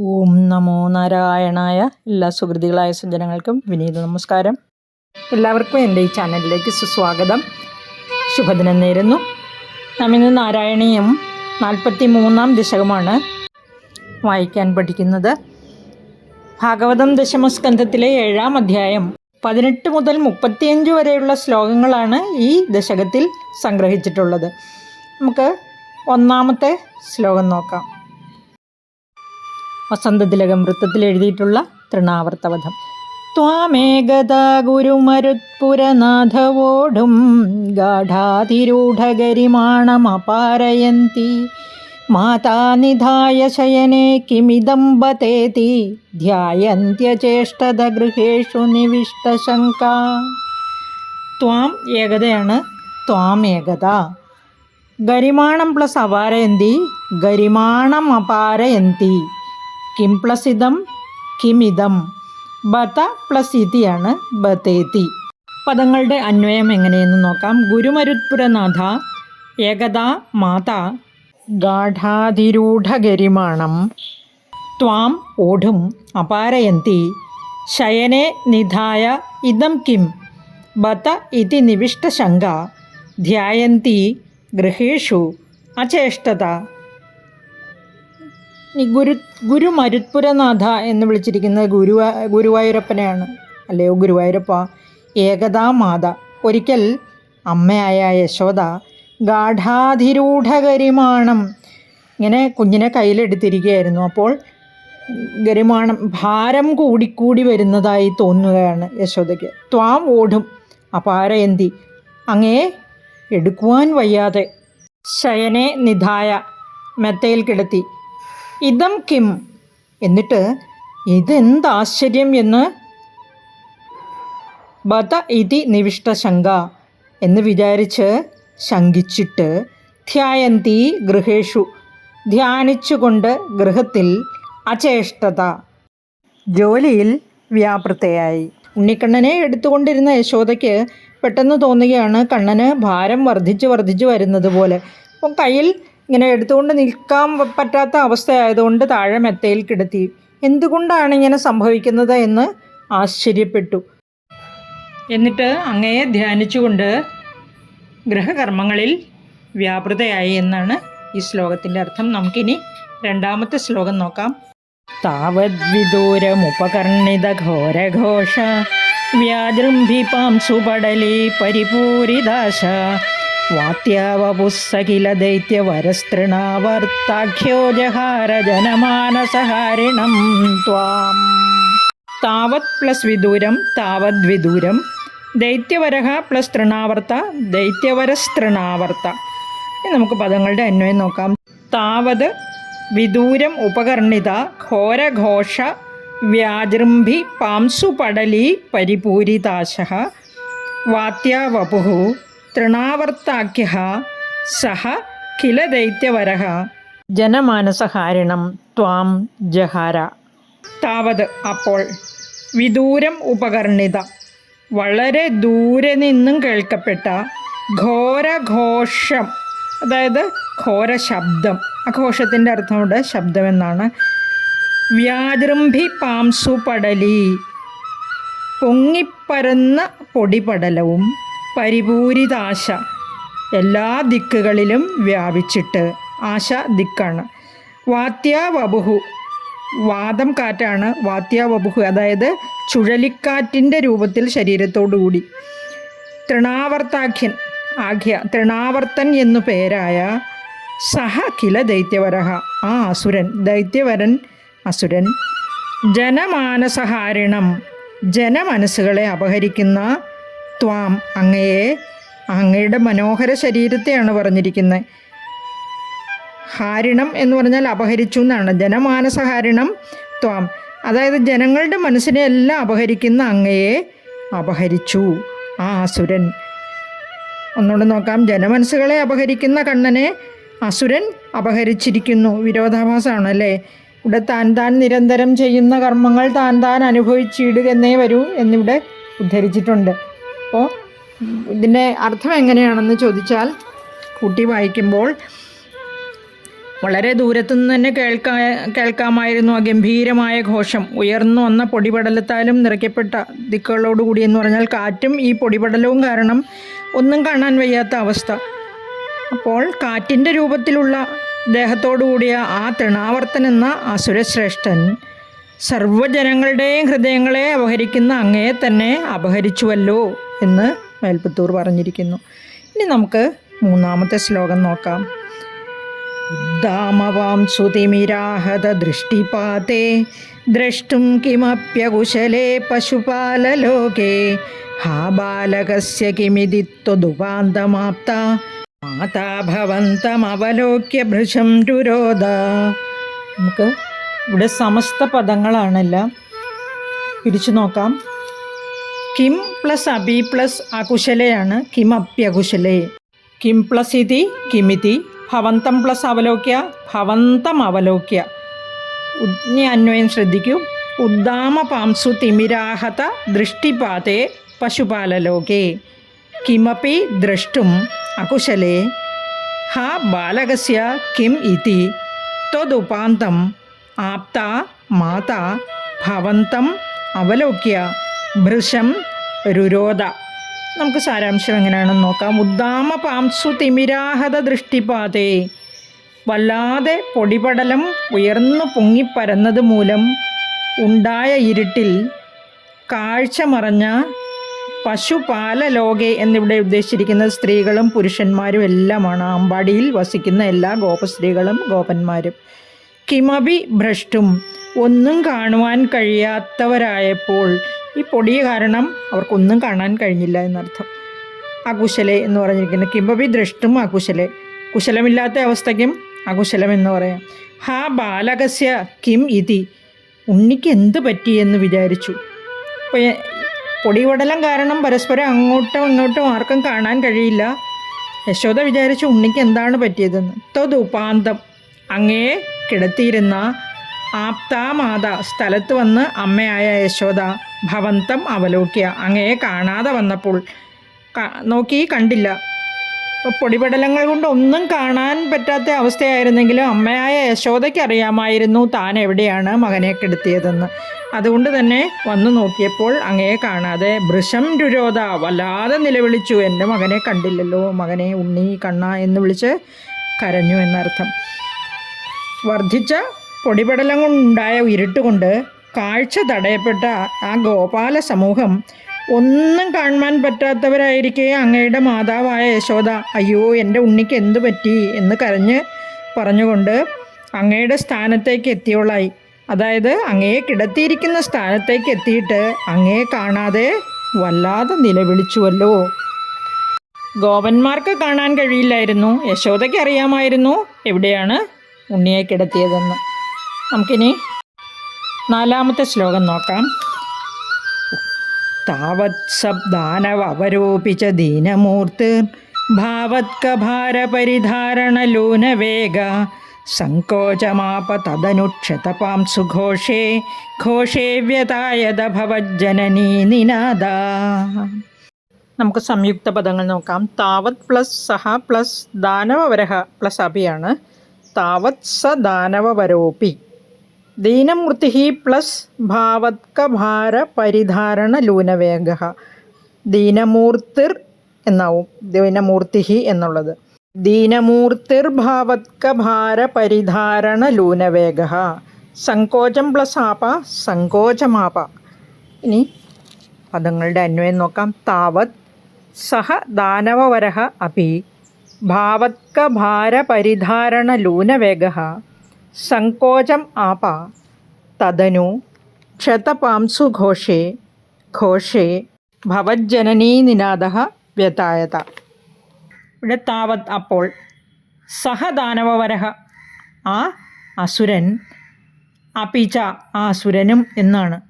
ഓം നമോ നാരായണായ എല്ലാ സുഹൃതികളായ സജ്ജനങ്ങൾക്കും വിനീത നമസ്കാരം. എല്ലാവർക്കും എന്റെ ഈ ചാനലിലേക്ക് സുസ്വാഗതം. ശുഭദിനം നേരുന്നു. നാം ഇന്ന് നാരായണീയം നാൽപ്പത്തി മൂന്നാം ദശകമാണ് വായിക്കാൻ പഠിക്കുന്നത്. ഭാഗവതം ദശമസ്കന്ധത്തിലെ ഏഴാം അധ്യായം പതിനെട്ട് മുതൽ മുപ്പത്തിയഞ്ച് വരെയുള്ള ശ്ലോകങ്ങളാണ് ഈ ദശകത്തിൽ സംഗ്രഹിച്ചിട്ടുള്ളത്. നമുക്ക് ഒന്നാമത്തെ ശ്ലോകം നോക്കാം. വസന്തതിലകം വൃത്തത്തിൽ എഴുതിയിട്ടുള്ള തൃണാവർത്തവധം. ത്വാമേകതാ ഗുരുമരുത്പുരനാഥവോടും ഗാഠാതിരൂഢഗരിമാണമപാരയന്തി മാതാനിധായ ശയനെ കിമിദം ബതേതി ധ്യായന്ത്യചേഷ്ടതഗൃഹേഷു നിവിഷ്ടശങ്ക. ത്വാം ഏകതയാണ് ത്വാം ഏകത ഗരിമാണം പ്ലസ് അപാരയന്തി. ഗരിമാണം അപാരയന്തി. കിം പ്ലസ് ഇതം കിമിതം ബത പ്ലസ് ഇതിയാണ് ബതേതി പദങ്ങളുടെ അന്വയം എങ്ങനെയെന്ന് നോക്കാം. ഗുരുമരുത്പുരനാഥ ഏകദാ മാത ഗാഠാതിരൂഢഗരിമാണം ത്വാം ഓഢും അപാരയന്തി ശയനെ നിധായ ഇതം കിം ബത ഇതി നിവിഷ്ടശങ്ക ധ്യായന്തി ഗൃഹേഷു അചേഷ്ടത. ഈ ഗുരു ഗുരു മരുത്പുരനാഥ എന്ന് വിളിച്ചിരിക്കുന്നത് ഗുരുവ ഗുരുവായൂരപ്പനെയാണ്. അല്ലയോ ഗുരുവായൂരപ്പ. ഏകതാ മാത. ഒരിക്കൽ അമ്മയായ യശോദ ഗാഠാധിരൂഢകരിമാണം ഇങ്ങനെ കുഞ്ഞിനെ കയ്യിലെടുത്തിരിക്കുകയായിരുന്നു. അപ്പോൾ ഗരിമാണം ഭാരം കൂടിക്കൂടി വരുന്നതായി തോന്നുകയാണ് യശോദയ്ക്ക്. ത്വാം ഓടും. അപാരയന്തി. അങ്ങേ എടുക്കുവാൻ വയ്യാതെ ശയനെ നിധായ മെത്തയിൽ കിടത്തി. ഇതം കിം. എന്നിട്ട് ഇതെന്താശ്ചര്യം എന്ന്? ബത ഇതി നിവിഷ്ട ശങ്ക എന്ന് വിചാരിച്ച് ശങ്കിച്ചിട്ട് ധ്യായന്തി ഗൃഹേഷു. ധ്യാനിച്ചുകൊണ്ട് ഗൃഹത്തിൽ അചേഷ്ടത. ജോലിയിൽ വ്യാപൃതയായി. ഉണ്ണിക്കണ്ണനെ എടുത്തുകൊണ്ടിരുന്ന യശോദയ്ക്ക് പെട്ടെന്ന് തോന്നുകയാണ് കണ്ണന് ഭാരം വർദ്ധിച്ച് വർദ്ധിച്ച് വരുന്നത് പോലെ. അപ്പം കയ്യിൽ ഇങ്ങനെ എടുത്തുകൊണ്ട് നിൽക്കാൻ പറ്റാത്ത അവസ്ഥയായതുകൊണ്ട് താഴെ മെത്തയിൽ കിടത്തി. എന്തുകൊണ്ടാണ് ഇങ്ങനെ സംഭവിക്കുന്നത് എന്ന് ആശ്ചര്യപ്പെട്ടു. എന്നിട്ട് അങ്ങയെ ധ്യാനിച്ചുകൊണ്ട് ഗ്രഹകർമ്മങ്ങളിൽ വ്യാപൃതയായി എന്നാണ് ഈ ശ്ലോകത്തിന്റെ അർത്ഥം. നമുക്കിനി രണ്ടാമത്തെ ശ്ലോകം നോക്കാം. താവദ്വിദൂരമുപകർണിത ഘോരഘോഷ വ്യാജൃംഭിപാം സുപടലി പരിപൂരിദാശ വാത്യാവപുസ്സകില ദൈത്യവരസ്തൃണാവർത്താഖ്യോ ജഹാര ജനമാനസഹാരിണം ത്വാം താവത് പ്ലസ് വിദൂരം താവത് വിദൂരം ദൈത്യവരഹ പ്ലസ് തൃണാവർത്ത ദൈത്യവരസ്തൃണാവർത്ത നമുക്ക് പദങ്ങളുടെ അന്വയം നോക്കാം. താവത് വിദൂരം ഉപകർണിത ഘോരഘോഷ വ്യാജൃംഭി പാംസുപടലി പരിപൂരിതാശ വാത്യാവപു തൃണാവർത്താഖ്യ സഹ കില ദൈത്യവര ജനമാനസഹാരിണം ത്വാം ജഹാര. താവത് അപ്പോൾ വിദൂരം ഉപകർണിത. വളരെ ദൂരെ നിന്നും കേൾക്കപ്പെട്ട ഘോരഘോഷം അതായത് ഘോര ശബ്ദം ആഘോഷത്തിന്റെ അർത്ഥമുണ്ട് അർത്ഥം ഇവിടെ ശബ്ദം എന്നാണ് വ്യാജൃംഭി പാംസു പടലി പൊങ്ങിപ്പരന്ന പൊടിപടലവും പരിപൂരിതാശ എല്ലാ ദിക്കുകളിലും വ്യാപിച്ചിട്ട് ആശ ദിക്കാണ്. വാത്യാവബുഹു വാദം കാറ്റാണ് വാത്യാവബുഹു അതായത് ചുഴലിക്കാറ്റിന്റെ രൂപത്തിൽ ശരീരത്തോടുകൂടി തൃണാവർത്താഖ്യൻ ആഖ്യ തൃണാവർത്തൻ എന്നു പേരായ സഹ കില ദൈത്യവരഹ ആ അസുരൻ ദൈത്യവരൻ അസുരൻ. ജനമാനസഹാരിണം ജനമനസ്സുകളെ അപഹരിക്കുന്ന ത്വാം അങ്ങയെ അങ്ങയുടെ മനോഹര ശരീരത്തെയാണ് പറഞ്ഞിരിക്കുന്നത്. ഹാരിണം എന്ന് പറഞ്ഞാൽ അപഹരിച്ചു എന്നാണ്. ജനമാനസഹാരിണം ത്വാം. അതായത് ജനങ്ങളുടെ മനസ്സിനെ എല്ലാം അപഹരിക്കുന്ന അങ്ങയെ അപഹരിച്ചു. ആ അസുരൻ. ഒന്നുകൂടെ നോക്കാം. ജനമനസ്സുകളെ അപഹരിക്കുന്ന കണ്ണനെ അസുരൻ അപഹരിച്ചിരിക്കുന്നു. വിരോധാഭാസമാണ് അല്ലേ? ഇവിടെ താൻ താൻ നിരന്തരം ചെയ്യുന്ന കർമ്മങ്ങൾ താൻ താൻ അനുഭവിച്ചിടുക എന്നേ വരൂ എന്നിവിടെ ഉദ്ധരിച്ചിട്ടുണ്ട്. അപ്പോൾ ഇതിന്റെ അർത്ഥം എങ്ങനെയാണെന്ന് ചോദിച്ചാൽ കുട്ടി വായിക്കുമ്പോൾ വളരെ ദൂരത്തു നിന്ന് തന്നെ കേൾക്കാ കേൾക്കാമായിരുന്നു ആ ഗംഭീരമായ ഘോഷം. ഉയർന്നു വന്ന പൊടിപടലത്താലും നിറയ്ക്കപ്പെട്ട ദിക്കുകളോടുകൂടി എന്ന് പറഞ്ഞാൽ കാറ്റും ഈ പൊടിപടലവും കാരണം ഒന്നും കാണാൻ വയ്യാത്ത അവസ്ഥ. അപ്പോൾ കാറ്റിന്റെ രൂപത്തിലുള്ള ദേഹത്തോടു കൂടിയ ആ തൃണാവർത്തൻ എന്ന അസുരശ്രേഷ്ഠൻ സർവജനങ്ങളുടെയും ഹൃദയങ്ങളെ അപഹരിക്കുന്ന അങ്ങയെ തന്നെ അപഹരിച്ചുവല്ലോ. എന്ന് മേൽപ്പത്തൂർ പറഞ്ഞിരിക്കുന്നു. ഇനി നമുക്ക് മൂന്നാമത്തെ ശ്ലോകം നോക്കാം. ദാമവാം സുതിമിരാഹത ദൃഷ്ടിപാതേ ദ്രഷ്ടും കിമപ്യകുശലേ പശുപാലലോകേ ഹാ ബാലകസ്യ കിമിതി ത്വദുപാന്തമാപ്ത മാതാ ഭവന്തമവലോക്യ ഭൃശം രുരോധ. നമുക്ക് ഇവിടെ സമസ്ത പദങ്ങളാണെല്ലാം പിരിച്ചു നോക്കാം. കിം പ്ലസ് അബി പ്ലസ് അകുശലയാണ് കിം അപ്യകുശലേ. കിം പ്ലസ് ഇതി കിമിതി ഭവന്തം പ്ലസ് അവലോക്യ ഭവന്തം അവലോക്യ. ഇനി അന്വയം ശ്രദ്ധിക്കൂ. ഉദ്ദാമ പാംസു തിമിരാഹത ദൃഷ്ടിപാതേ പശുപാലലോകേ. കിമപി ദ്രഷ്ടും അകുശലേ. ഹ ബാലകസ്യ കിം ഇതി ത്വദുപാന്തം ആപ്ത മാതാ ഭവന്തം അവലോക്യ. ഭൃശം രുരോധ. നമുക്ക് സാരാംശം എങ്ങനെയാണെന്ന് നോക്കാം. ഉദ്ദാമ പാംസു തിമിരാഹത ദൃഷ്ടിപാതേ. വല്ലാതെ പൊടിപടലം ഉയർന്നു പൊങ്ങിപ്പരന്നത് മൂലം ഉണ്ടായ ഇരുട്ടിൽ കാഴ്ച മറഞ്ഞ പശുപാലലോകെ എന്നിവിടെ ഉദ്ദേശിച്ചിരിക്കുന്നത് സ്ത്രീകളും പുരുഷന്മാരും എല്ലാമാണ്. അമ്പാടിയിൽ വസിക്കുന്ന എല്ലാ ഗോപസ്ത്രീകളും ഗോപന്മാരും. കിമഭി ഭ്രഷ്ടും. ഒന്നും കാണുവാൻ കഴിയാത്തവരായപ്പോൾ ഈ പൊടി കാരണം അവർക്കൊന്നും കാണാൻ കഴിഞ്ഞില്ല എന്നർത്ഥം. അകുശലെ എന്ന് പറഞ്ഞിരിക്കുന്ന കിംബബി ദ്രഷ്ടും അകുശലെ. കുശലമില്ലാത്ത അവസ്ഥയ്ക്കും അകുശലം എന്ന് പറയാം. ഹാ ബാലകസ്യ കിം ഇതി. ഉണ്ണിക്ക് എന്ത് പറ്റി എന്ന് വിചാരിച്ചു. അപ്പോൾ പൊടിപടലം കാരണം പരസ്പരം അങ്ങോട്ടും ഇങ്ങോട്ടും ആർക്കും കാണാൻ കഴിയില്ല. യശോദ വിചാരിച്ചു ഉണ്ണിക്ക് എന്താണ് പറ്റിയതെന്ന്. തൊതുപാന്തം. അങ്ങേ കിടത്തിയിരുന്ന ആപ്താമാത സ്ഥലത്ത് വന്ന് അമ്മയായ യശോദ ഭവന്തം അവലോക്യ അങ്ങയെ കാണാതെ വന്നപ്പോൾ നോക്കി കണ്ടില്ല. പൊടിപടലങ്ങൾ കൊണ്ട് ഒന്നും കാണാൻ പറ്റാത്ത അവസ്ഥയായിരുന്നെങ്കിലും അമ്മയായ യശോദയ്ക്ക് അറിയാമായിരുന്നു താൻ എവിടെയാണ് മകനെ കെടുത്തിയതെന്ന്. അതുകൊണ്ട് തന്നെ വന്നു നോക്കിയപ്പോൾ അങ്ങയെ കാണാതെ ഭൃശം രുരോധ വല്ലാതെ നിലവിളിച്ചു എന്റെ മകനെ കണ്ടില്ലല്ലോ മകനെ ഉണ്ണി കണ്ണ എന്ന് വിളിച്ച് കരഞ്ഞു എന്നർത്ഥം. വർദ്ധിച്ച പൊടിപടലം കൊണ്ടുണ്ടായ ഇരുട്ടുകൊണ്ട് കാഴ്ച തടയപ്പെട്ട ആ ഗോപാല സമൂഹം ഒന്നും കാണുവാൻ പറ്റാത്തവരായിരിക്കെ അങ്ങയുടെ മാതാവായ യശോദ. അയ്യോ എന്റെ ഉണ്ണിക്ക് എന്തു പറ്റി? എന്ന് കരഞ്ഞ് പറഞ്ഞുകൊണ്ട് അങ്ങയുടെ സ്ഥാനത്തേക്ക് എത്തിയോളായി. അതായത് അങ്ങയെ കിടത്തിയിരിക്കുന്ന സ്ഥാനത്തേക്ക് എത്തിയിട്ട് അങ്ങയെ കാണാതെ വല്ലാതെ നിലവിളിച്ചുവല്ലോ. ഗോപന്മാർക്ക് കാണാൻ കഴിയില്ലായിരുന്നു. യശോദയ്ക്ക് അറിയാമായിരുന്നു എവിടെയാണ് ഉണ്ണിയെ കിടത്തിയതെന്ന്. നമുക്കിനി നാലാമത്തെ ശ്ലോകം നോക്കാം. താവത് സബ്ദാനവ അവരോപിച്ച ദീനമൂർത്തിർ ഭാവത്കഭാരപരിധാരണലൂനവേഗ സങ്കോചമാപ തദനുക്ഷതപാം സുഘോഷേ ഘോഷേ വ്യതായത ഭവജ്ജനനീ നിനാദ. നമുക്ക് സംയുക്ത പദങ്ങൾ നോക്കാം. താവത് പ്ലസ് സഹ പ്ലസ് ദാനവവരഹ പ്ലസ് അഭിയാണ്. താവത് സ ദാനവവരോപി ദീനമൂർത്തി പ്ലസ് ഭാവത്കഭാര പരിധാരണ ലൂനവേഗ ദീനമൂർത്തിർ എന്നാവും. ദീനമൂർത്തി എന്നുള്ളത്. ദീനമൂർത്തിർ ഭാവത്കഭാര പരിധാരണ ലൂനവേഗ സങ്കോചം പ്ലസ് ആപ സങ്കോചമാപ. ഇനി പദങ്ങളുടെ അന്വയം നോക്കാം. താവത് സഹ ദാനവവരഹ അപി ഭാവത്കഭാര പരിധാരണ ലൂനവേഗ സങ്കോചം ആപ. തദനു ക്ഷതപാംസുഘോഷേ ഘോഷേ. ഭവജ്ജനനീ നിനാദ വ്യതായത. ഇവിടെ താവത് അപ്പോൾ സഹദാനവവരഹ ആ അസുരൻ അപിച്ച ആ അസുരനും എന്നാണ്.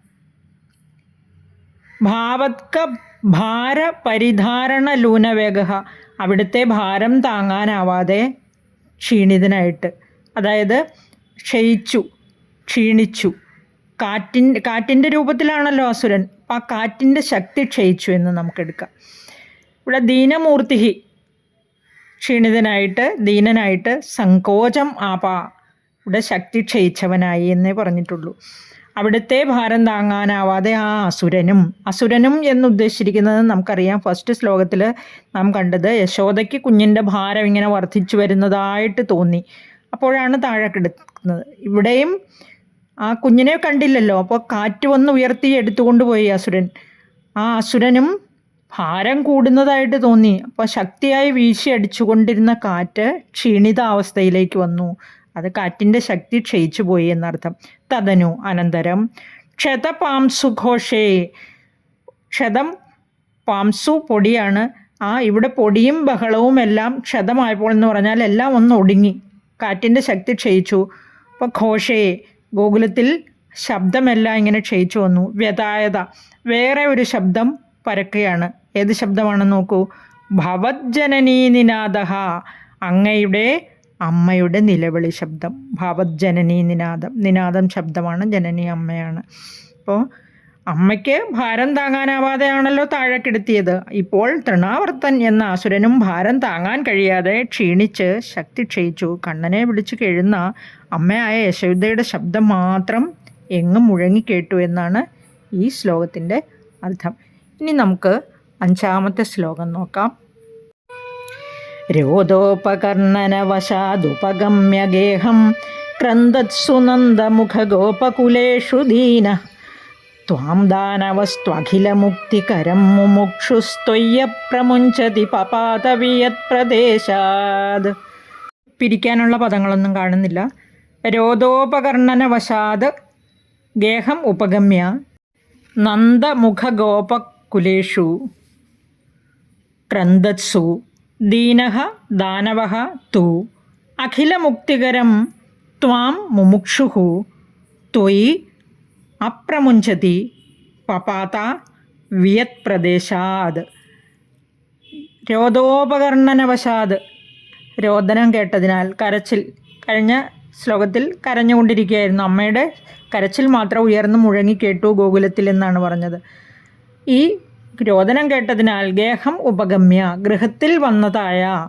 ഭാവത്ക ഭാരപരിധാരണ ലൂനവേഗ അവിടുത്തെ ഭാരം താങ്ങാനാവാതെ ക്ഷീണിതനായിട്ട്. അതായത് ക്ഷയിച്ചു ക്ഷീണിച്ചു. കാറ്റിൻ കാറ്റിന്റെ രൂപത്തിലാണല്ലോ അസുരൻ. അപ്പം ആ കാറ്റിന്റെ ശക്തി ക്ഷയിച്ചു എന്ന് നമുക്കെടുക്കാം. ഇവിടെ ദീനമൂർത്തിഹി ക്ഷീണിതനായിട്ട് ദീനനായിട്ട് സങ്കോചം ആപാ ഇവിടെ ശക്തി ക്ഷയിച്ചവനായി എന്നേ പറഞ്ഞിട്ടുള്ളൂ. അവിടുത്തെ ഭാരം താങ്ങാനാവാതെ ആ അസുരനും അസുരനും എന്നുദ്ദേശിച്ചിരിക്കുന്നത് നമുക്കറിയാം. ഫസ്റ്റ് ശ്ലോകത്തിൽ നാം കണ്ടത് യശോദയ്ക്ക് കുഞ്ഞിന്റെ ഭാരം ഇങ്ങനെ വർദ്ധിച്ചു വരുന്നതായിട്ട് തോന്നി. അപ്പോഴാണ് താഴെ കിടക്കുന്നത് ഇവിടെയും ആ കുഞ്ഞിനെ കണ്ടില്ലല്ലോ. അപ്പോൾ കാറ്റ് വന്ന് ഉയർത്തി എടുത്തുകൊണ്ട് പോയി അസുരൻ. ആ അസുരനും ഭാരം കൂടുന്നതായിട്ട് തോന്നി. അപ്പോൾ ശക്തിയായി വീശി അടിച്ചുകൊണ്ടിരുന്ന കാറ്റ് ക്ഷീണിതാവസ്ഥയിലേക്ക് വന്നു. അത് കാറ്റിന്റെ ശക്തി ക്ഷയിച്ചു പോയി എന്നർത്ഥം. തതനു അനന്തരം. ക്ഷതപാംസു ഘോഷേ. ക്ഷതം പാംസു പൊടിയാണ്. ആ ഇവിടെ പൊടിയും ബഹളവും എല്ലാം ക്ഷതമായപ്പോൾ എന്ന് പറഞ്ഞാൽ എല്ലാം ഒന്ന് ഒടുങ്ങി. കാറ്റിന്റെ ശക്തി ക്ഷയിച്ചു. അപ്പോൾ ഘോഷയെ ഗോകുലത്തിൽ ശബ്ദമെല്ലാം ഇങ്ങനെ ക്ഷയിച്ചു വന്നു. വ്യതായത. വേറെ ഒരു ശബ്ദം പരക്കുകയാണ്. ഏത് ശബ്ദമാണെന്ന് നോക്കൂ. ഭവജ്ജനനീ നിനാദഹ. അങ്ങയുടെ അമ്മയുടെ നിലവിളി ശബ്ദം. ഭവജ്ജനനീ നിനാദം. നിനാദം ശബ്ദമാണ് ജനനി അമ്മയാണ്. അപ്പോൾ അമ്മയ്ക്ക് ഭാരം താങ്ങാനാവാതെയാണല്ലോ താഴെ കിടത്തിയത് ഇപ്പോൾ തൃണാവർത്തൻ എന്ന അസുരനും ഭാരം താങ്ങാൻ കഴിയാതെ ക്ഷീണിച്ച് ശക്തി ക്ഷയിച്ചു. കണ്ണനെ വിളിച്ചു കേഴുന്ന അമ്മയായ യശോദയുടെ ശബ്ദം മാത്രം എങ്ങും മുഴങ്ങിക്കേട്ടു എന്നാണ് ഈ ശ്ലോകത്തിന്റെ അർത്ഥം. ഇനി നമുക്ക് അഞ്ചാമത്തെ ശ്ലോകം നോക്കാം. രോദോപകർണനവശാദുപഗമ്യ ഗേഹം ക്രന്ദത്സു നന്ദമുഖഗോപകുലേഷു ദീന ത്വാം ദാനവസ്ത്വഖിലമുക്തികരം മുമുക്ഷുസ്ത്വയ്യ പ്രമുഞ്ചതി പപാതവിയത് പ്രദേശാത് പിരിക്കാനുള്ള പദങ്ങളൊന്നും കാണുന്നില്ല. രോദോപകർണനവശാത് ഗേഹം ഉപഗമ്യ നന്ദമുഖഗോപകുലേഷു ക്രന്ദത്സു ദീനഃ ദാനവഃ തു അഖിലമുക്തികരം ത്വാം മുമുക്ഷുഃ ത്വയി അപ്രമുഞ്ചതി പപാത വിയത് പ്രദേശാത് രോദോപകർണനവശാത് രോദനം കേട്ടതിനാൽ കരച്ചിൽ. കഴിഞ്ഞ ശ്ലോകത്തിൽ കരഞ്ഞുകൊണ്ടിരിക്കുകയായിരുന്നു. അമ്മയുടെ കരച്ചിൽ മാത്രം ഉയർന്നു മുഴങ്ങി കേട്ടു ഗോകുലത്തിൽ എന്നാണ് പറഞ്ഞത്. ഈ രോദനം കേട്ടതിനാൽ ഗേഹം ഉപഗമ്യ. ഗൃഹത്തിൽ വന്നതായ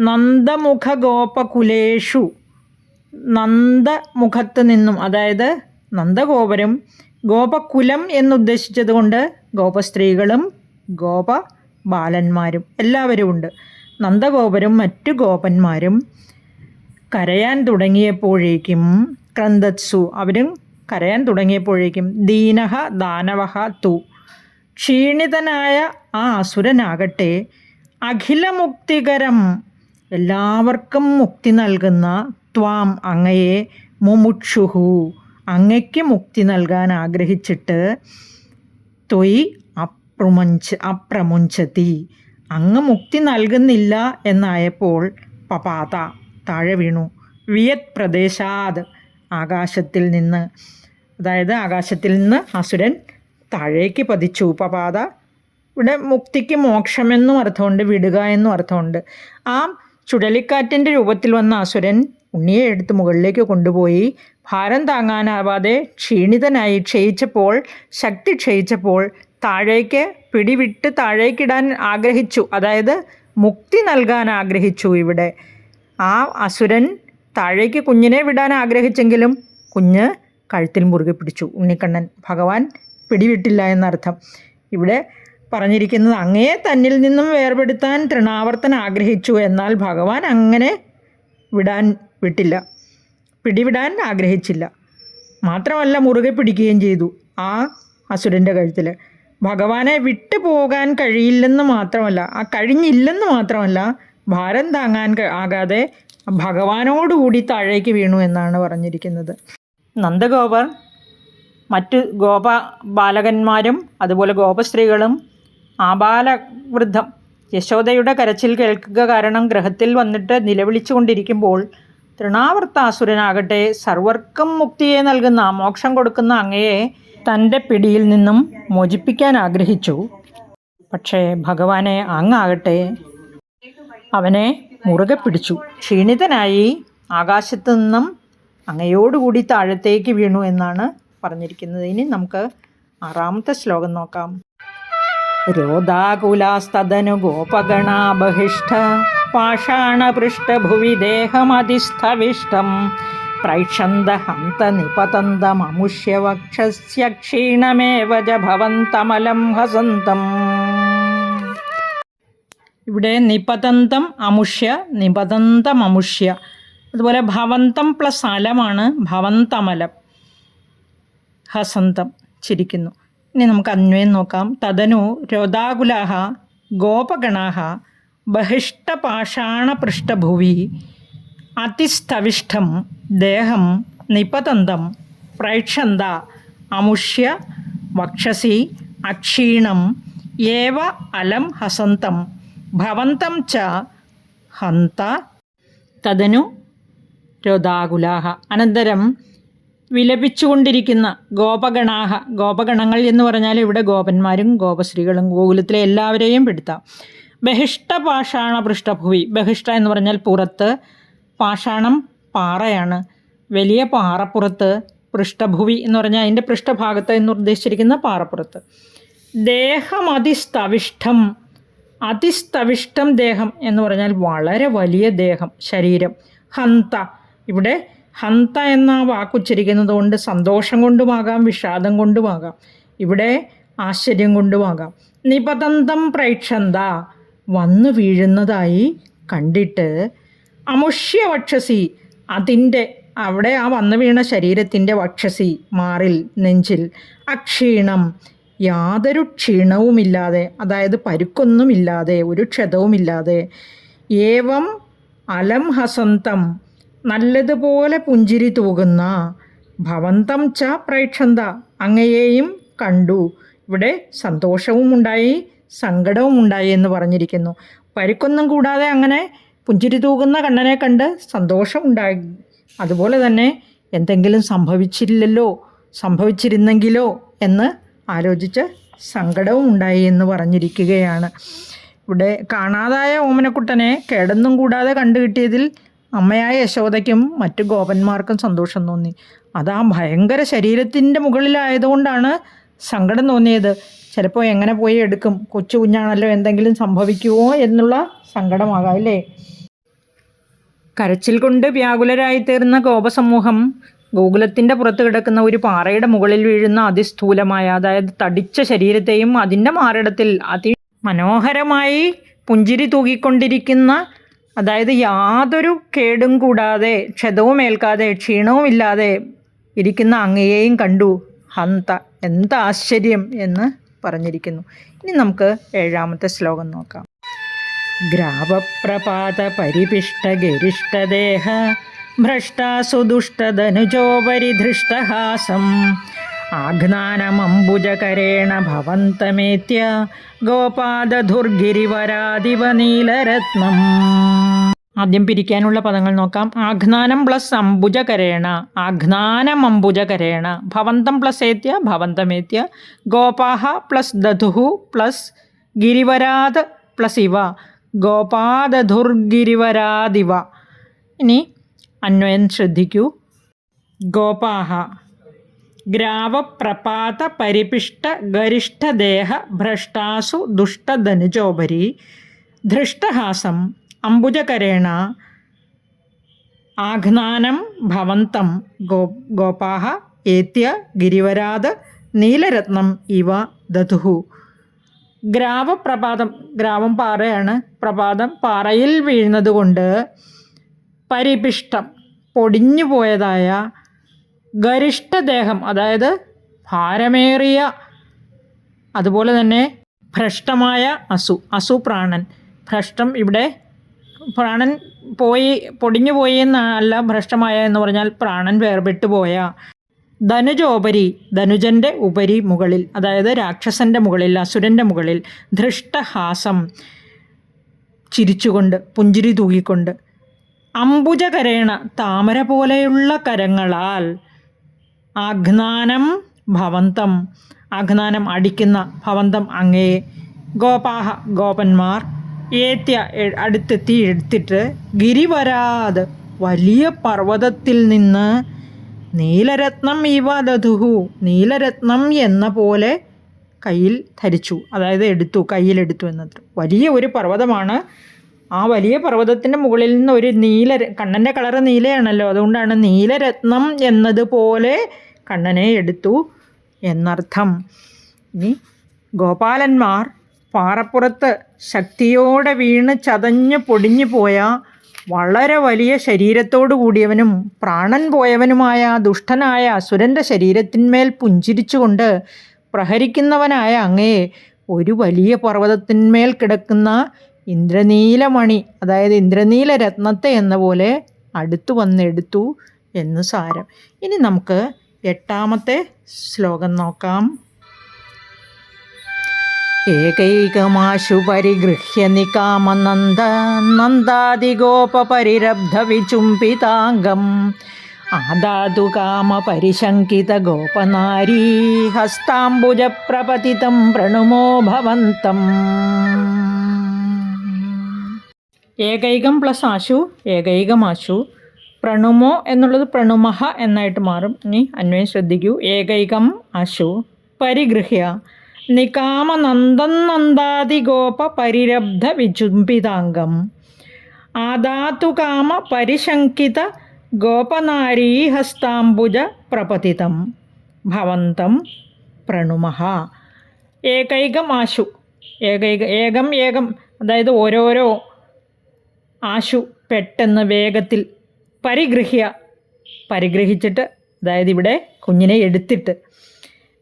നന്ദമുഖ ഗോപകുലേഷു നന്ദമുഖത്ത് നിന്നും അതായത് നന്ദഗോപരും ഗോപകുലം എന്നുദ്ദേശിച്ചതുകൊണ്ട് ഗോപസ്ത്രീകളും ഗോപ ബാലന്മാരും എല്ലാവരും ഉണ്ട് നന്ദഗോപരും മറ്റു ഗോപന്മാരും കരയാൻ തുടങ്ങിയപ്പോഴേക്കും ക്രന്ദത്സു അവരും കരയാൻ തുടങ്ങിയപ്പോഴേക്കും ദീനഹ ദാനവഹ തു. ക്ഷീണിതനായ ആ അസുരനാകട്ടെ അഖിലമുക്തികരം എല്ലാവർക്കും മുക്തി നൽകുന്ന ത്വാം അങ്ങയെ മുമുക്ഷുഹു. അങ്ങയ്ക്ക് മുക്തി നൽകാൻ ആഗ്രഹിച്ചിട്ട് തൊയ് അപ്രമുഞ്ച അപ്രമുഞ്ചതി. അങ്ങ് മുക്തി നൽകുന്നില്ല എന്നായപ്പോൾ പപാത താഴെ വീണു. വിയത് പ്രദേശാത് ആകാശത്തിൽ നിന്ന് അതായത് ആകാശത്തിൽ നിന്ന് അസുരൻ താഴേക്ക് പതിച്ചു. പപാത ഇവിടെ മുക്തിക്ക് മോക്ഷമെന്നും അർത്ഥമുണ്ട് വിടുക എന്നും അർത്ഥമുണ്ട്. ആ ചുഴലിക്കാറ്റിന്റെ രൂപത്തിൽ വന്ന അസുരൻ ഉണ്ണിയെ എടുത്ത് മുകളിലേക്ക് കൊണ്ടുപോയി. ഭാരം താങ്ങാനാവാതെ ക്ഷീണിതനായി ക്ഷയിച്ചപ്പോൾ ശക്തി ക്ഷയിച്ചപ്പോൾ താഴേക്ക് പിടിവിട്ട് താഴേക്കിടാൻ ആഗ്രഹിച്ചു. അതായത് മുക്തി നൽകാൻ ആഗ്രഹിച്ചു ഇവിടെ. ആ അസുരൻ താഴേക്ക് കുഞ്ഞിനെ വിടാൻ ആഗ്രഹിച്ചെങ്കിലും കുഞ്ഞ് കഴുത്തിൽ മുറുകെ പിടിച്ചു. ഉണ്ണിക്കണ്ണൻ ഭഗവാൻ പിടിവിട്ടില്ല എന്നർത്ഥം. ഇവിടെ പറഞ്ഞിരിക്കുന്നത് അങ്ങയെ തന്നിൽ നിന്നും വേർപെടുത്താൻ തൃണാവർത്തൻ ആഗ്രഹിച്ചു എന്നാൽ ഭഗവാൻ അങ്ങനെ വിടാൻ വിട്ടില്ല. പിടിവിടാൻ ആഗ്രഹിച്ചില്ല. മാത്രമല്ല മുറുകെ പിടിക്കുകയും ചെയ്തു ആ അസുരന്റെ കഴുത്തിൽ ഭഗവാനെ വിട്ടു പോകാൻ കഴിയില്ലെന്ന് മാത്രമല്ല ആ കഴിഞ്ഞില്ലെന്ന് മാത്രമല്ല ഭാരം താങ്ങാൻ ആകാതെ ഭഗവാനോടുകൂടി താഴേക്ക് വീണു എന്നാണ് പറഞ്ഞിരിക്കുന്നത്. നന്ദഗോപർ മറ്റ് ഗോപ ബാലകന്മാരും അതുപോലെ ഗോപസ്ത്രീകളും ആബാലവൃദ്ധം. യശോദയുടെ കരച്ചിൽ കേൾക്കുക കാരണം ഗ്രഹത്തിൽ വന്നിട്ട് നിലവിളിച്ചുകൊണ്ടിരിക്കുമ്പോൾ കൊണ്ടിരിക്കുമ്പോൾ തൃണാവർത്താസുരനാകട്ടെ സർവർക്കും മുക്തിയെ നൽകുന്ന മോക്ഷം കൊടുക്കുന്ന അങ്ങയെ തന്റെ പിടിയിൽ നിന്നും മോചിപ്പിക്കാൻ ആഗ്രഹിച്ചു. പക്ഷേ ഭഗവാനെ അങ്ങാകട്ടെ അവനെ മുറുകെ പിടിച്ചു. ക്ഷീണിതനായി ആകാശത്തു നിന്നും അങ്ങയോടുകൂടി താഴത്തേക്ക് വീണു എന്നാണ് പറഞ്ഞിരിക്കുന്നത്. ഇനി നമുക്ക് ആറാമത്തെ ശ്ലോകം നോക്കാം. രോദാകുലാസ്തദനു ഗോപഗണാബഹിഷ്ഠ പാഷാണപൃഷ്ഠഭുവി ദേഹമതിസ്ഥവിഷ്ടം പ്രൈഷന്ത ഹന്ത നിപതന്തമമുഷ്യ വക്ഷസ്യ ക്ഷീണമേവ ച ഭവന്തമലം ഹസന്തം. ഇവിടെ നിപതന്തം അമുഷ്യ നിപതന്തം അമുഷ്യ അതുപോലെ ഭവന്തം പ്ലസ് അലമാണ് ഭവന്തമലം ഹസന്തം ചിരിക്കുന്നു. ഇനി നമുക്ക് അന്വയം നോക്കാം തദനു രോദാകുലാഹ ഗോപഗണാഹ ബഹിഷ്ടപാഷാണപൃഷ്ഠഭുവി അതിസ്ഥവിഷ്ടം ദേഹം നിപതന്തം പ്രൈക്ഷന്ത അമുഷ്യ വക്ഷസി അക്ഷീണം ഏവ അലം ഹസന്തം ഭവന്തം ച ഹന്ത. തദനു രോദാകുലാഹ. അനന്തരം വിലപിച്ചുകൊണ്ടിരിക്കുന്ന ഗോപഗണാഹ ഗോപഗണങ്ങൾ എന്ന് പറഞ്ഞാൽ ഇവിടെ ഗോപന്മാരും ഗോപശ്രീകളും ഗോകുലത്തിലെ എല്ലാവരെയും പെടുത്താം. ബഹിഷ്ട പാഷാണ പൃഷ്ഠഭൂവി. ബഹിഷ്ട എന്ന് പറഞ്ഞാൽ പുറത്ത് പാഷാണം പാറയാണ്. വലിയ പാറപ്പുറത്ത് പൃഷ്ഠഭൂമി എന്ന് പറഞ്ഞാൽ അതിന്റെ പൃഷ്ഠഭാഗത്ത് എന്ന് ഉദ്ദേശിച്ചിരിക്കുന്ന പാറപ്പുറത്ത്. ദേഹം അതിസ്തവിഷ്ടം അതിസ്തവിഷ്ടം ദേഹം എന്ന് പറഞ്ഞാൽ വളരെ വലിയ ദേഹം ശരീരം. ഹന്ത. ഇവിടെ ഹന്ത എന്ന വാക്കുച്ചരിക്കുന്നത് കൊണ്ട് സന്തോഷം കൊണ്ടുമാകാം വിഷാദം കൊണ്ടുമാകാം. ഇവിടെ ആശ്ചര്യം കൊണ്ടുമാകാം. നിപതന്തം പ്രേക്ഷന്ത. വന്നു വീഴുന്നതായി കണ്ടിട്ട് അമുഷ്യ വക്ഷസി അതിന്റെ അവിടെ ആ വന്നു വീണ ശരീരത്തിന്റെ വക്ഷസി മാറിൽ നെഞ്ചിൽ. അക്ഷീണം. യാതൊരു ക്ഷീണവുമില്ലാതെ അതായത് പരുക്കൊന്നുമില്ലാതെ ഒരു ക്ഷതവുമില്ലാതെ. ഏവം അലം ഹസന്തം. നല്ലതുപോലെ പുഞ്ചിരി തൂകുന്ന ഭവന്തം ച പ്രേക്ഷന്ത. അങ്ങയെയും കണ്ടു. ഇവിടെ സന്തോഷവും ഉണ്ടായി സങ്കടവും ഉണ്ടായി എന്ന് പറഞ്ഞിരിക്കുന്നു. പരുക്കൊന്നും കൂടാതെ അങ്ങനെ പുഞ്ചിരി തൂകുന്ന കണ്ണനെ കണ്ട് സന്തോഷമുണ്ടായി. അതുപോലെ തന്നെ എന്തെങ്കിലും സംഭവിച്ചില്ലല്ലോ സംഭവിച്ചിരുന്നെങ്കിലോ എന്ന് ആലോചിച്ച് സങ്കടവും ഉണ്ടായി എന്ന് പറഞ്ഞിരിക്കുകയാണ്. ഇവിടെ കാണാതായ ഓമനക്കുട്ടനെ കേടൊന്നും കൂടാതെ കണ്ടു കിട്ടിയതിൽ അമ്മയായ യശോദയ്ക്കും മറ്റു ഗോപന്മാർക്കും സന്തോഷം തോന്നി. അത് ആ ഭയങ്കര ശരീരത്തിന്റെ മുകളിലായതുകൊണ്ടാണ് സങ്കടം തോന്നിയത്. ചിലപ്പോൾ എങ്ങനെ പോയി എടുക്കും? കൊച്ചു കുഞ്ഞാണല്ലോ എന്തെങ്കിലും സംഭവിക്കുമോ എന്നുള്ള സങ്കടമാകാം അല്ലേ? കരച്ചിൽ കൊണ്ട് വ്യാകുലരായി തീർന്ന ഗോപസമൂഹം ഗോകുലത്തിന്റെ പുറത്ത് കിടക്കുന്ന ഒരു പാറയുടെ മുകളിൽ വീഴുന്ന അതിസ്ഥൂലമായ അതായത് തടിച്ച ശരീരത്തെയും അതിന്റെ മാറിടത്തിൽ അതി മനോഹരമായി പുഞ്ചിരി തൂകിക്കൊണ്ടിരിക്കുന്ന അതായത് യാതൊരു കേടും കൂടാതെ ക്ഷതവും ഏൽക്കാതെ ക്ഷീണവും ഇല്ലാതെ ഇരിക്കുന്ന അങ്ങയെയും കണ്ടു. ഹന്ത എന്ത് ആശ്ചര്യം എന്ന് പറഞ്ഞിരിക്കുന്നു. ഇനി നമുക്ക് ഏഴാമത്തെ ശ്ലോകം നോക്കാം. ഗ്രാവപ്രപാത പരിപിഷ്ട ഗരിഷ്ടദേഹ ഭ്രഷ്ടാസുദുഷ്ടധനുജോപരി ധൃഷ്ടഹാസം ആഘ്നാനമംബുജകരേണ ഭവന്തമേത്യ ഗോപാദധുർഗിരിവരാദിവ നീലരത്നം. ആദ്യം പിരിക്കാനുള്ള പദങ്ങൾ നോക്കാം. ആഘ്നാനം പ്ലസ് അംബുജകരേണ. ആഘ്നാനം അംബുജകരേണ. ഭവന്തം പ്ലസ് ഏത്യ ഭവന്തമേത്യ ഗോപാഹ പ്ലസ് ദധുഹു പ്ലസ് ഗിരിവരാത് പ്ലസ് ഇവ. ഗോപാദധുർഗിരിവരാദിവ ഇനി അന്വയം ശ്രദ്ധിക്കൂ. ഗോപാഹ. ഗ്രാവപ്രപാത പരിപിഷ്ട ഗരിഷ്ഠദേഹ ഭ്രഷ്ടാസു ദുഷ്ടധനുജോപരി. ധൃഷ്ടഹാസം. അംബുജകരേണ ആഘ്നാനം ഭവന്തം ഗോ ഗോപാഹ ഏത്യ ഗിരിവരാത് നീലരത്നം ഇവ ദധുഹു ഗ്രാവപ്രപാതം ഗ്രാവം പാറയാണ്. പ്രപാതം പാറയിൽ വീഴുന്നതുകൊണ്ട് പരിപിഷ്ടം പൊടിഞ്ഞു പോയതായ ഗരിഷ്ഠദേഹം അതായത് ഭാരമേറിയ അതുപോലെ തന്നെ ഭ്രഷ്ടമായ അസു അസുപ്രാണൻ. ഭ്രഷ്ടം ഇവിടെ പ്രാണൻ പോയി പൊടിഞ്ഞു പോയി എന്നല്ല ഭ്രഷ്ടമായ എന്ന് പറഞ്ഞാൽ പ്രാണൻ വേർപെട്ടു പോയ ധനുജോപരി ധനുജന്റെ ഉപരി മുകളിൽ അതായത് രാക്ഷസന്റെ മുകളിൽ അസുരന്റെ മുകളിൽ ധൃഷ്ടഹാസം ചിരിച്ചുകൊണ്ട് പുഞ്ചിരി തൂകിക്കൊണ്ട് അംബുജകരേണ താമര പോലെയുള്ള കരങ്ങളാൽ ആഘ്നാനം ഭവന്തം ആഘ്നാനം അടിക്കുന്ന ഭവന്തം അങ്ങേ ഗോപാഹ ഗോപന്മാർ ഏത്യ അടുത്തെത്തി എടുത്തിട്ട് ഗിരിവരാത് വലിയ പർവതത്തിൽ നിന്ന് നീലരത്നം ഇവ ദധുഹു നീലരത്നം എന്ന പോലെ കയ്യിൽ ധരിച്ചു. അതായത് എടുത്തു കയ്യിലെടുത്തു എന്നത് വലിയ ഒരു പർവതമാണ്. ആ വലിയ പർവതത്തിന്റെ മുകളിൽ നിന്ന് ഒരു നീല കണ്ണന്റെ കളറ് നീലയാണല്ലോ. അതുകൊണ്ടാണ് നീലരത്നം എന്നതുപോലെ കണ്ണനെ എടുത്തു എന്നർത്ഥം. ഇനി ഗോപാലന്മാർ പാറപ്പുറത്ത് ശക്തിയോടെ വീണ് ചതഞ്ഞു പൊടിഞ്ഞു പോയ വളരെ വലിയ ശരീരത്തോടു കൂടിയവനും പ്രാണൻ പോയവനുമായ ദുഷ്ടനായ അസുരന്റെ ശരീരത്തിന്മേൽ പുഞ്ചിരിച്ചുകൊണ്ട് പ്രഹരിക്കുന്നവനായ അങ്ങയെ ഒരു വലിയ പർവതത്തിന്മേൽ കിടക്കുന്ന ഇന്ദ്രനീലമണി അതായത് ഇന്ദ്രനീല രത്നത്തെ എന്ന പോലെ അടുത്തു വന്നെടുത്തു എന്ന് സാരം. ഇനി നമുക്ക് എട്ടാമത്തെ ശ്ലോകം നോക്കാം. ഏകൈകമാശു പരിഗൃഹ്യ നികാമനന്ദ നന്ദാദിഗോപരിരബ്ധവിചുംബിതാംഗം ആദാതു കാമപരിശങ്കിത ഗോപനാരീ ഹസ്താംബുജപ്രപതിതം പ്രണുമോ ഭവന്തം. ഏകൈകം പ്ലസ് ആശു ഏകൈകമാശു. പ്രണുമോ എന്നുള്ളത് പ്രണുമഹ എന്നായിട്ട് മാറും. ഇനി അന്വയം ശ്രദ്ധിക്കൂ. ഏകൈകം ആശു. പരിഗൃഹ്യ. നികാമനന്ദൻ നന്ദാതിഗോപ പരിരബ്ധ വിചുംബിതാംഗം ആദാതുകാമ പരിശങ്കിത ഗോപനാരീഹസ്താംബുജ പ്രപതിതം ഭവന്തം പ്രണുമഹ. ഏകൈകം ആശു ഏകൈക ഏകം ഏകം അതായത് ഓരോരോ ആശു പെട്ടെന്ന് വേഗത്തിൽ പരിഗൃഹ്യ പരിഗ്രഹിച്ചിട്ട് അതായത് ഇവിടെ കുഞ്ഞിനെ എടുത്തിട്ട്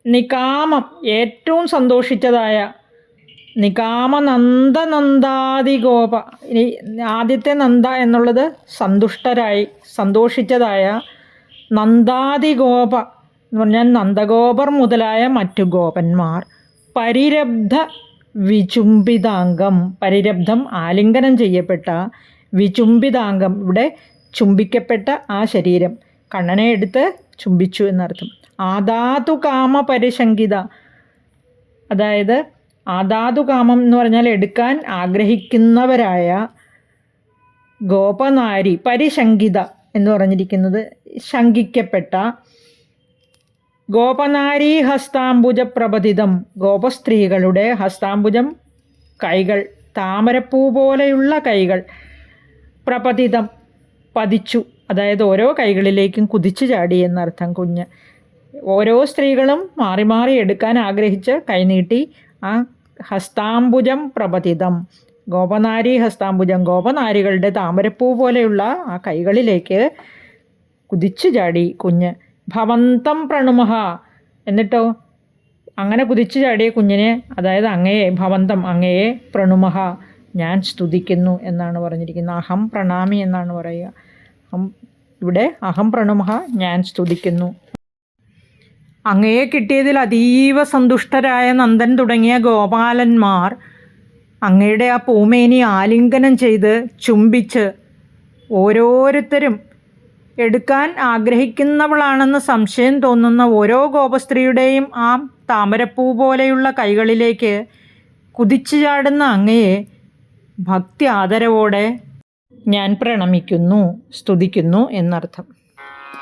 നികാമം ഏറ്റവും സന്തോഷിച്ചതായ നികാമ നന്ദ നന്ദാതി ഗോപ ഇനി ആദ്യത്തെ നന്ദ എന്നുള്ളത് സന്തുഷ്ടരായി സന്തോഷിച്ചതായ നന്ദാതിഗോപ എന്ന് പറഞ്ഞാൽ നന്ദഗോപർ മുതലായ മറ്റു ഗോപന്മാർ. പരിരബ്ധ വിചുംബിതാംഗം. പരിരബ്ധം ആലിംഗനം ചെയ്യപ്പെട്ട വിചുംബിതാംഗം ഇവിടെ ചുംബിക്കപ്പെട്ട ആ ശരീരം. കണ്ണനെ എടുത്ത് ചുംബിച്ചു എന്നർത്ഥം. ആദാതു കാമ പരിശങ്കിത അതായത് ആദാതു കാമം എന്ന് പറഞ്ഞാൽ എടുക്കാൻ ആഗ്രഹിക്കുന്നവരായ ഗോപനാരി പരിശങ്കിത എന്ന് പറഞ്ഞിരിക്കുന്നത് ശങ്കിക്കപ്പെട്ട ഗോപനാരി ഹസ്താംബുജ പ്രപതിതം ഗോപസ്ത്രീകളുടെ ഹസ്താംബുജം കൈകൾ താമരപ്പൂ പോലെയുള്ള കൈകൾ പ്രപതിതം പതിച്ചു. അതായത് ഓരോ കൈകളിലേക്കും കുതിച്ചു ചാടി എന്നർത്ഥം കുഞ്ഞ്. ഓരോ സ്ത്രീകളും മാറി മാറി എടുക്കാൻ ആഗ്രഹിച്ച് കൈനീട്ടി ആ ഹസ്താംബുജം പ്രപതിതം ഗോപനാരി ഹസ്താംബുജം. ഗോപനാരികളുടെ താമരപ്പൂ പോലെയുള്ള ആ കൈകളിലേക്ക് കുതിച്ചു ചാടി കുഞ്ഞ്. ഭവന്തം പ്രണുമഹ. എന്നിട്ടോ? അങ്ങനെ കുതിച്ചു ചാടിയ കുഞ്ഞിനെ അതായത് അങ്ങയെ ഭവന്തം അങ്ങയെ പ്രണുമഹ. ഞാൻ സ്തുതിക്കുന്നു എന്നാണ് പറഞ്ഞിരിക്കുന്നത്. അഹം പ്രണാമി എന്നാണ് പറയുക. ഇവിടെ അഹം പ്രണുമഹ ഞാൻ സ്തുതിക്കുന്നു. അങ്ങയെ കിട്ടിയതിൽ അതീവ സന്തുഷ്ടരായ നന്ദൻ തുടങ്ങിയ ഗോപാലന്മാർ അങ്ങയുടെ ആ പൂമേനി ആലിംഗനം ചെയ്ത് ചുംബിച്ച് ഓരോരുത്തരും എടുക്കാൻ ആഗ്രഹിക്കുന്നവളാണെന്ന് സംശയം തോന്നുന്ന ഓരോ ഗോപസ്ത്രീയുടെയും ആ താമരപ്പൂ പോലെയുള്ള കൈകളിലേക്ക് കുതിച്ചു ചാടുന്ന അങ്ങയെ ഭക്തി ആദരവോടെ ഞാൻ പ്രണമിക്കുന്നു സ്തുതിക്കുന്നു എന്നർത്ഥം.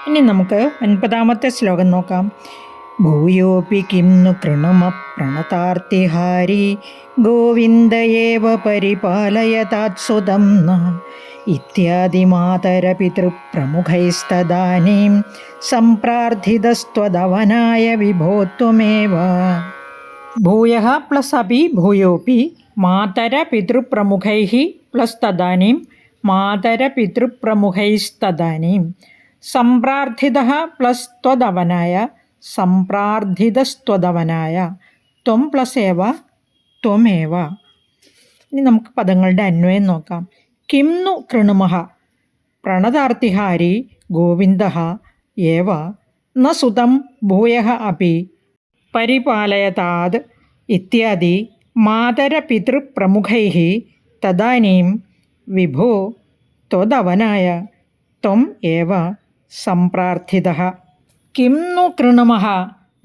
ഇനി നമുക്ക് ഒൻപതാമത്തെ ശ്ലോകം നോക്കാം. ഭൂയോപി കിം നു കൃണുമപ്രണതാർത്തിഹാരി ഗോവിന്ദയേവ പരിപാലയതാത്സുതം ന. ഇത്യാദിമാതരപിതൃപ്രമുഖൈസ്തദാനീം സംപ്രാർത്ഥിതസ്ത്വദവനായ വിഭോത്വമേവ ഭൂയ പ്ലസ് അപി ഭൂയോപി മാതരപിതൃപ്രമുഖൈ പ്ലസ് തദാനീം മാതരപിതൃപ്രമുഖൈസ്തദാനീം സംപ്രാർത്ഥിത പ്ലസ് ത്വദവനായ സമ്പ്രാർത്ഥിതസ്ത്വതവനായ ത്വം പ്ലസ് ഏവ ത്വമേവ. ഇനി നമുക്ക് പദങ്ങളുടെ അന്വയം നോക്കാം. കിം നു കൃണുമഹ പ്രണതാർത്തിഹാരി ഗോവിന്ദ ഏവ ന സുതം ഭൂയ അപി പരിപാലയതാത് ഇത്യാദി മാതരപിതൃപ്രമുഖൈ തദാനീം വിഭോ ത്വതവനായ ത്വം ഏവ സമ്പ്രാർത്ഥിത കിം നു കൃണമഹ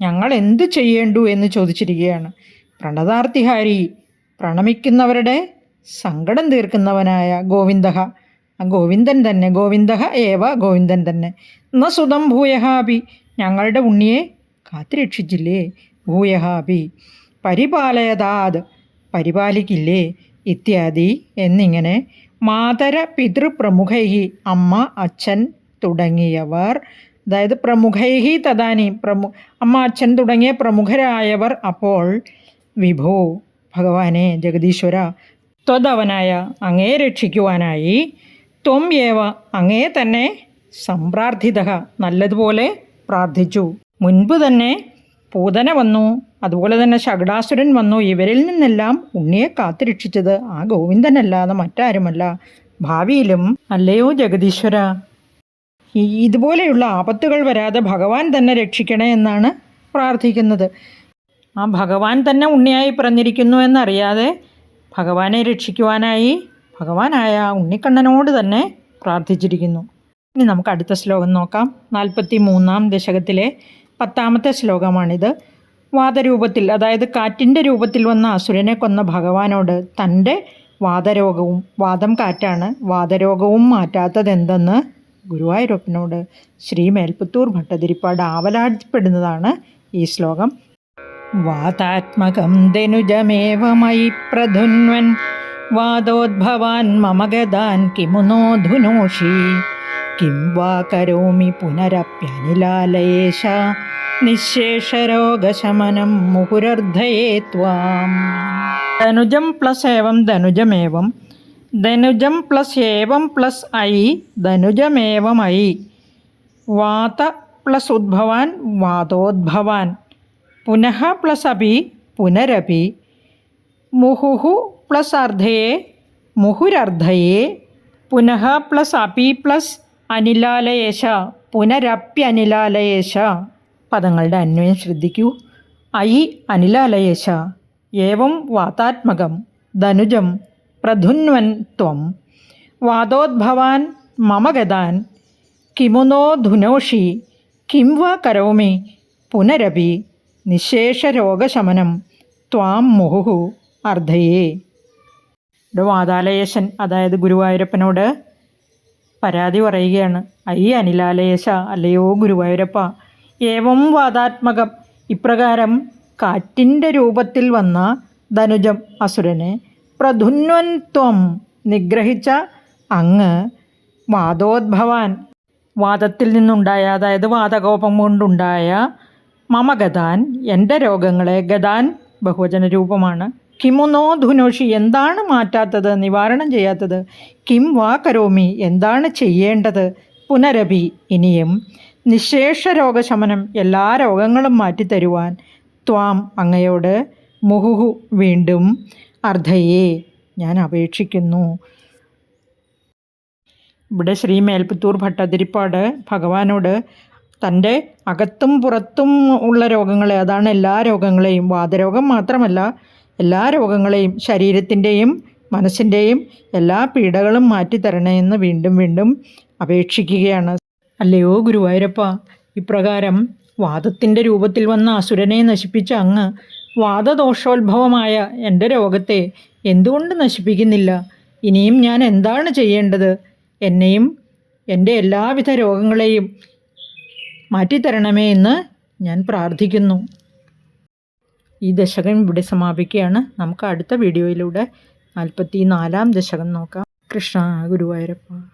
ഞങ്ങൾ എന്തു ചെയ്യേണ്ടു എന്ന് ചോദിച്ചിരിക്കുകയാണ്. പ്രണതാർത്തിഹാരി പ്രണമിക്കുന്നവരുടെ സങ്കടം തീർക്കുന്നവനായ ഗോവിന്ദ ആ ഗോവിന്ദൻ തന്നെ ഗോവിന്ദ ഏവ ഗോവിന്ദൻ തന്നെ. ന സുതം ഭൂയഹാപി ഞങ്ങളുടെ ഉണ്ണിയെ കാത്തുരക്ഷിച്ചില്ലേ? ഭൂയഹാപി പരിപാലയതാത് പരിപാലിക്കില്ലേ? ഇത്യാദി എന്നിങ്ങനെ മാതര പിതൃപ്രമുഖൈ അമ്മ അച്ഛൻ തുടങ്ങിയവർ അതായത് പ്രമുഖൈഹി തദാനി പ്രമു അമ്മ അച്ഛൻ തുടങ്ങിയ പ്രമുഖരായവർ അപ്പോൾ വിഭോ ഭഗവാനെ ജഗദീശ്വര ത്വതവനായ അങ്ങേ രക്ഷിക്കുവാനായി ത്വം ഏവ അങ്ങേ തന്നെ സംപ്രാർത്ഥിത നല്ലതുപോലെ പ്രാർത്ഥിച്ചു. മുൻപ് തന്നെ പൂതന വന്നു അതുപോലെ തന്നെ ശകടാസുരൻ വന്നു ഇവരിൽ നിന്നെല്ലാം ഉണ്ണിയെ കാത്തുരക്ഷിച്ചത് ആ ഗോവിന്ദനല്ലാതെ മറ്റാരുമല്ല. ഭാവിയിലും അല്ലയോ ജഗദീശ്വര? ഇതുപോലെയുള്ള ആപത്തുകൾ വരാതെ ഭഗവാൻ തന്നെ രക്ഷിക്കണേ എന്നാണ് പ്രാർത്ഥിക്കുന്നത്. ആ ഭഗവാൻ തന്നെ ഉണ്ണിയായി പറഞ്ഞിരിക്കുന്നു എന്നറിയാതെ ഭഗവാനെ രക്ഷിക്കുവാനായി ഭഗവാനായ ഉണ്ണിക്കണ്ണനോട് തന്നെ പ്രാർത്ഥിച്ചിരിക്കുന്നു. ഇനി നമുക്ക് അടുത്ത ശ്ലോകം നോക്കാം. നാൽപ്പത്തി മൂന്നാം ദശകത്തിലെ പത്താമത്തെ ശ്ലോകമാണിത്. വാദരൂപത്തിൽ അതായത് കാറ്റിന്റെ രൂപത്തിൽ വന്ന അസുരനെ കൊന്ന ഭഗവാനോട് തന്റെ വാദരോഗവും വാദം കാറ്റാണ് വാദരോഗവും മാറ്റാത്തതെന്തെന്ന് ഗുരുവായൂരപ്പനോട് ശ്രീ മേൽപ്പത്തൂർ ഭട്ടതിരിപ്പാട് ആവലാഴ്ചപ്പെടുന്നതാണ് ഈ ശ്ലോകം. വാതാത്മകം ധനുജമേവ മയി പ്രധുന്വൻ വാദോദ്ഭവാൻ മമ ഗതാൻ കിമുനോ ധുനോഷി. കിം വാ കരോമി പുനരപ്യനിലാലയേശ നിശേഷരോഗശമനം മുഹുരർദ്ധയേ ധനുജം പ്ലസ് ഏവം ധനുജമേവം ധനുജം പ്ലസ് ഏവം പ്ലസ് ഐ ധനുജമേവം ഐ. വാത പ്ലസ് ഉദ്ഭവാൻ വാതോദ്ഭവാൻ. പുനഃ പ്ലസ് അപി പുനരപി മുഹുഹു പ്ലസ് അർദ്ധയെ മുഹുരർദ്ധയെ. പുനഃ പ്ലസ് അപി പ്ലസ് അനിലാലയേശ പുനരപ്യനിലാലയേശ പദങ്ങളുടെ അന്വയം ശ്രദ്ധിക്കൂ. ഐ അനിലാലയേശ ഏവം വാതാത്മകം ധനുജം പ്രധുന്വൻ ത്വം. വാദോദ്ഭവാൻ മമ ഗതാൻ. കിമുനോ ധുനോഷി. കിം വാ കരോമി. പുനരപി നിശേഷരോഗശമനം. ത്വാം മുഹുഹു. അർദ്ധയേ. വാതാലയേശൻ അതായത് ഗുരുവായൂരപ്പനോട് പരാതി പറയുകയാണ്. അയ്യ അനിലാലയേശ അല്ലയോ ഗുരുവായൂരപ്പ ഏവം വാദാത്മകം. ഇപ്രകാരം കാറ്റിന്റെ രൂപത്തിൽ വന്ന ധനുജം അസുരനെ പ്രധുന്വൻ ത്വം നിഗ്രഹിച്ച അങ്ങ് വാദോദ്ഭവാൻ. വാദത്തിൽ നിന്നുണ്ടായ അതായത് വാദകോപം കൊണ്ടുണ്ടായ മമഗതാൻ എന്റെ രോഗങ്ങളെ ഗതാൻ ബഹുവചന രൂപമാണ് കിമുനോ ധുനോഷി എന്താണ് മാറ്റാത്തത്? നിവാരണം ചെയ്യാത്തത്? കിം വാ കരോമി എന്താണ് ചെയ്യേണ്ടത്? പുനരഭി ഇനിയും നിശേഷ രോഗശമനം എല്ലാ രോഗങ്ങളും മാറ്റിത്തരുവാൻ ത്വാം അങ്ങയോട് മുഹുഹു വീണ്ടും അർദ്ധയെ ഞാൻ അപേക്ഷിക്കുന്നു. ഇവിടെ ശ്രീ മേൽപ്പത്തൂർ ഭട്ടതിരിപ്പാട് ഭഗവാനോട് തന്റെ അകത്തും പുറത്തും ഉള്ള രോഗങ്ങളെ അതാണ് എല്ലാ രോഗങ്ങളെയും വാതരോഗം മാത്രമല്ല എല്ലാ രോഗങ്ങളെയും ശരീരത്തിന്റെയും മനസ്സിന്റെയും എല്ലാ പീഡകളും മാറ്റിത്തരണേ എന്ന് വീണ്ടും വീണ്ടും അപേക്ഷിക്കുകയാണ്. അല്ലയോ ഗുരുവായൂരപ്പ ഇപ്രകാരം വാദത്തിന്റെ രൂപത്തിൽ വന്ന അസുരനെ നശിപ്പിച്ച അങ്ങ് വാദദോഷോത്ഭവമായ എന്റെ രോഗത്തെ എന്തുകൊണ്ട് നശിപ്പിക്കുന്നില്ല? ഇനിയും ഞാൻ എന്താണ് ചെയ്യേണ്ടത്? എന്നെയും എന്റെ എല്ലാവിധ രോഗങ്ങളെയും മാറ്റിത്തരണമേ എന്ന് ഞാൻ പ്രാർത്ഥിക്കുന്നു. ഈ ദശകം ഇവിടെ സമാപിക്കുകയാണ്. നമുക്ക് അടുത്ത വീഡിയോയിലൂടെ നാൽപ്പത്തി നാലാം ദശകം നോക്കാം. കൃഷ്ണ ഗുരുവായൂരപ്പ.